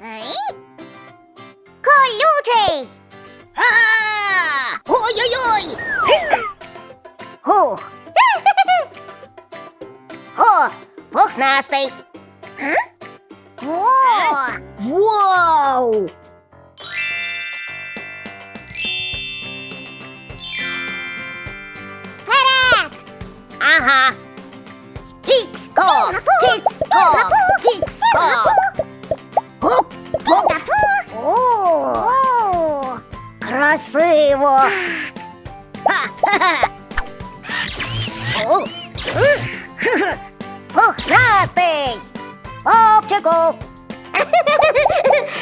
Ей. Колючий. Ой-ой-ой! Хух. О, пухнастий! О, Вау! вперед. Ага! Скік-скок! 結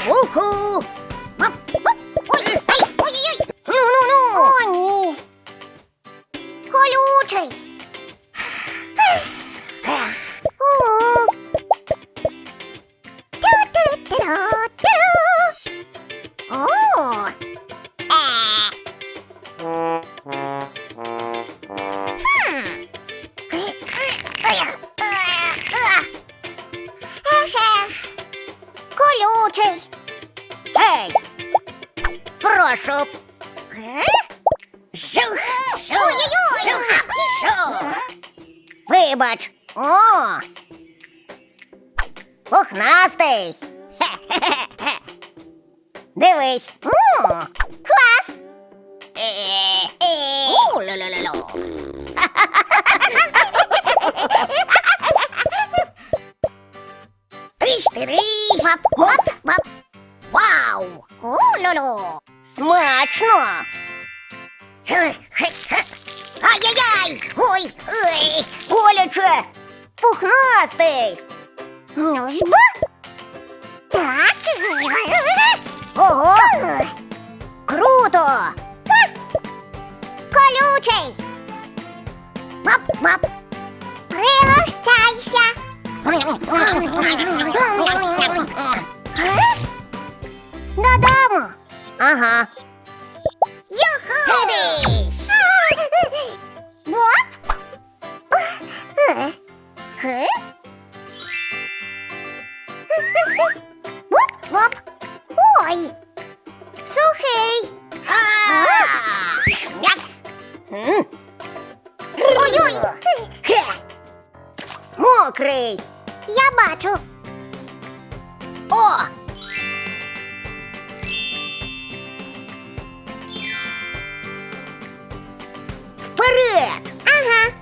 おほまっおいはいおいおい。に。ーチェイ。おお Колючий. Ей! Прошу! Е? Жух! Жух! Ой-ой-ой. Жух! Жух! Вибач! О! Пухнастий! Хе-хе-хе-хе. Дивись! М, Клас. Е-е-е. Тріш-тріш! Бап, бап, бап. Вау! У-лю-лю! Смачно! Ай-яй-яй! Ой! Ой! Боляче! Пухнастий! Ну ж бо. Так. Ого! Додому. Ага. Фініш! Бап. Е? Е? Боп, боп. Ой. Сухий. Ой-ой. Мокрий! Я бачу. О! Вперед! Ага.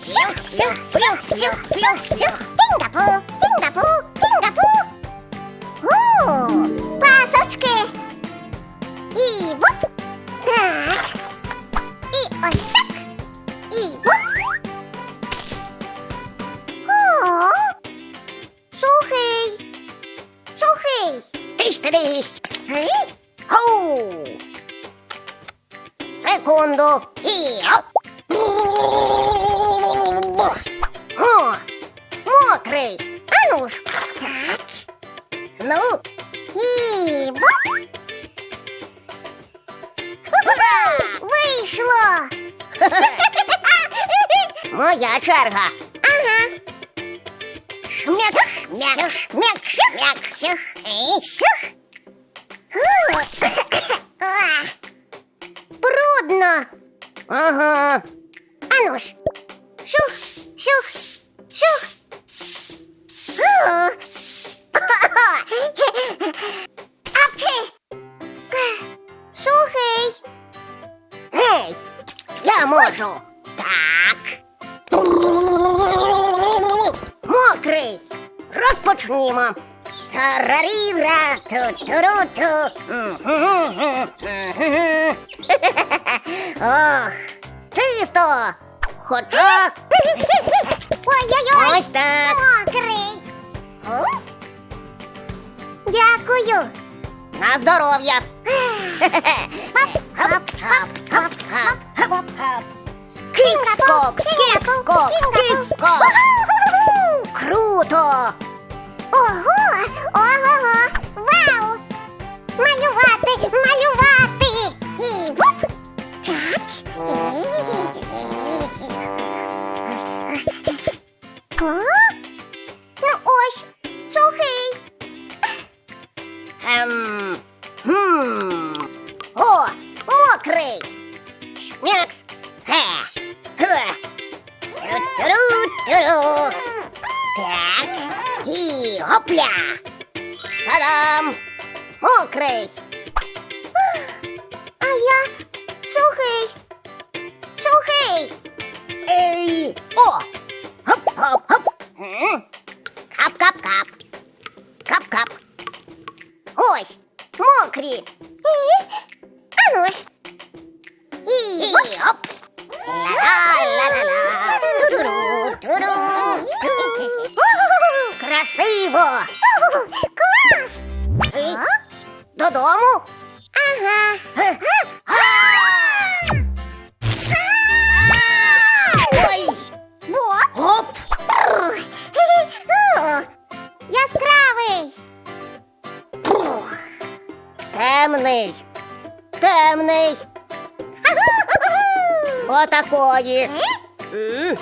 Сюх, сюх, сюх, сюх, сюх, сюх. Пінгапу, пінгапу, пінгапу. У, пасочки. І буп. Так. І ось так. І буп. О, сухий. Сухий. Тиш, тиш. Е? Хоу! Секунду. І оп. О! Мокрий. Ану ж. Так. Ну, І буп. Ура! Вийшло. моя черга. Ага. Шмяк, шмяк, шмяк, шмяк, сюх. А, Брудно. Ага. Ж. Шух, шух, шух. О. Апчі. Сухий. Гей, я можу. Так. Мокрий. Розпочнімо. Тараріра, ту-туру-ту. Ох, чисто. Хоча Ой-ой-ой. ось так. Мокрий. Дякую. На здоров'я. Скік-скок, скік-скок, скік-скок. Круто! Ого! Ого! Вау! Малювати! Малювати! Ту-ру-ту-ру. Так. І гопля. Та-дам! Мокрий. А я сухий. Сухий. Ей. О! Хоп-хоп-хоп. Кап-кап-кап. Кап-кап. Ось. Мокрі. Красиво. клас. Додому. Ага. Ой, Вот. гоп. О, Яскравий. Темний. Темний. Отакої. М.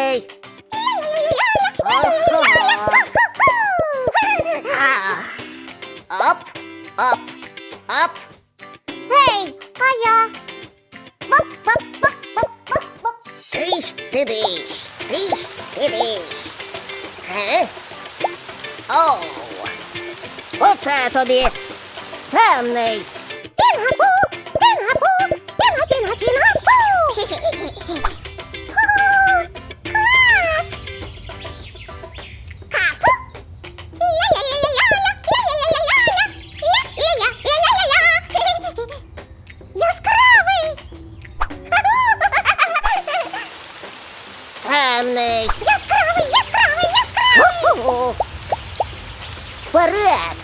Темний. А. Оп, оп, оп. Гей, а я? Боп-боп-боп-боп-боп-боп. Тиш ти диш, тиш ти диш. Е? Оу. Оце тобі. Темний. Вперед.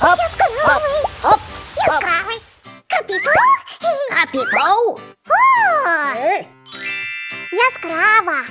Хоп, Яскравий. хоп, хоп. Яскравий! Капіпу! Капіпоу. О! Е? Яскрава!